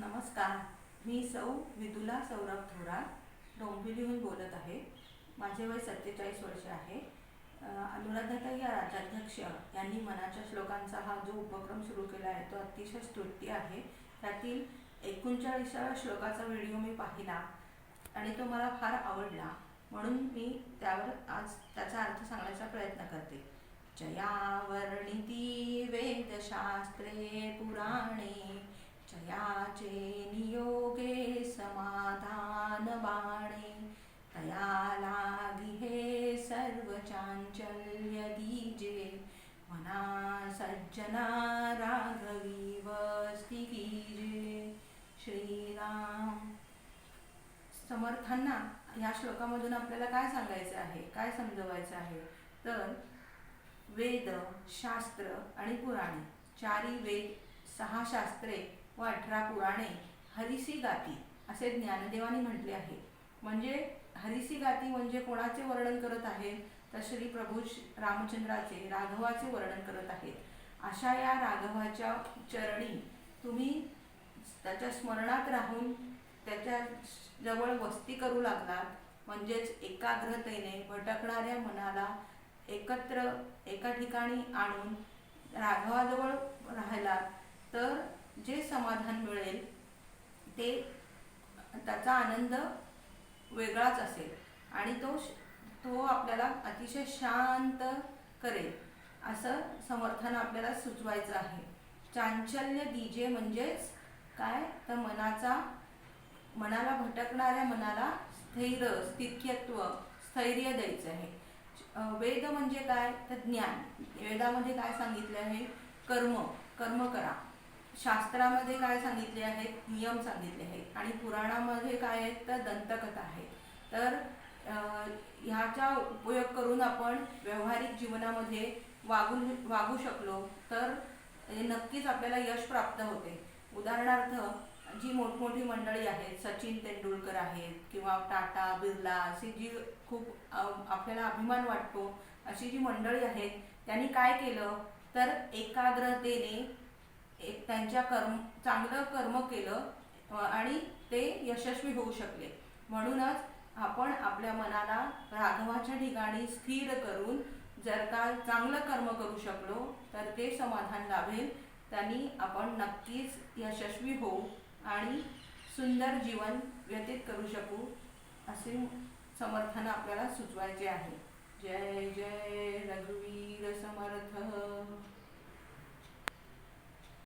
नमस्कार. मी सौ विदुला सौरभ थोरात डोंबिवलीहून बोलत आहे. माझे वय सत्तेचाळीस वर्ष आहे. अ, अनुराधाताई या राजाध्यक्ष यांनी मनाच्या श्लोकांचा हा जो उपक्रम सुरू केला आहे तो अतिशय स्तुत्य आहे. त्यातील एकोणचाळीसाव्या श्लोकाचा व्हिडिओ मी पाहिला आणि तो मला फार आवडला. म्हणून मी त्यावर आज त्याचा अर्थ सांगण्याचा प्रयत्न करते. जया वर्णिती वेदशास्त्रे पुराणे जयाचे नियोगे समाधान बाणे तया लागी हे सर्व चांचल्य दीजे मना सज्जना राघवी वस्ती श्रीराम. समर्थांना या श्लोकामधून आपल्याला काय सांगायचं आहे? काय समजवायचं आहे? तर वेद शास्त्र आणि पुराणे चारी वेद सहा शास्त्रे व अठरा पुराणे हरिसी गाती असे ज्ञानदेवानी म्हटले आहे. म्हणजे हरिसी गाती म्हणजे कोणाचे वर्णन करत आहेत? तर श्री प्रभू रामचंद्राचे राघवाचे वर्णन करत आहेत. अशा या राघवाच्या चरणी तुम्ही त्याच्या स्मरणात राहून त्याच्याजवळ वस्ती करू लागलात. म्हणजेच एकाग्रतेने भटकणाऱ्या मनाला एकत्र एका ठिकाणी आणून राघवाजवळ राहिलात. समाधान मिळेल ते त्याचा आनंद वेगळाच असेल. आणि तो तो आपल्याला अतिशय शांत करेल असं समर्थन आपल्याला सुचवायचं आहे. चांचल्य दिजे म्हणजेच काय? तर मनाचा मनाला भटकणाऱ्या मनाला स्थैर्य स्थित्यत्व स्थैर्य द्यायचं आहे. वेद म्हणजे काय? तर ज्ञान. वेदामध्ये काय सांगितलं आहे? कर्म. कर्म करा. शास्त्रामध्ये काय सांगितले आहेत? नियम सांगितले आहेत. आणि पुराणामध्ये काय आहेत? तर दंतकथा आहेत तर ह्याचा उपयोग करून आपण व्यावहारिक जीवनामध्ये वागू वागू शकलो तर हे नक्कीच आपल्याला यश प्राप्त होते. उदाहरणार्थ जी मोठमोठी मंडळी आहेत सचिन तेंडुलकर आहेत किंवा टाटा बिर्ला अशी जी खूप आपल्याला अभिमान वाटतो अशी जी मंडळी आहेत त्यांनी काय केलं? तर एकाग्रतेने एक त्यांच्या कर्म चांगलं कर्म केलं आणि ते यशस्वी होऊ शकले. म्हणूनच आपण आपल्या मनाला राघवाच्या ठिकाणी स्थिर करून जर का चांगलं कर्म करू शकलो तर ते समाधान लाभेल. त्यांनी आपण नक्कीच यशस्वी होऊ आणि सुंदर जीवन व्यतीत करू शकू असे समर्थन आपल्याला सुचवायचे आहे. जय जय रघुवीर समर्थ.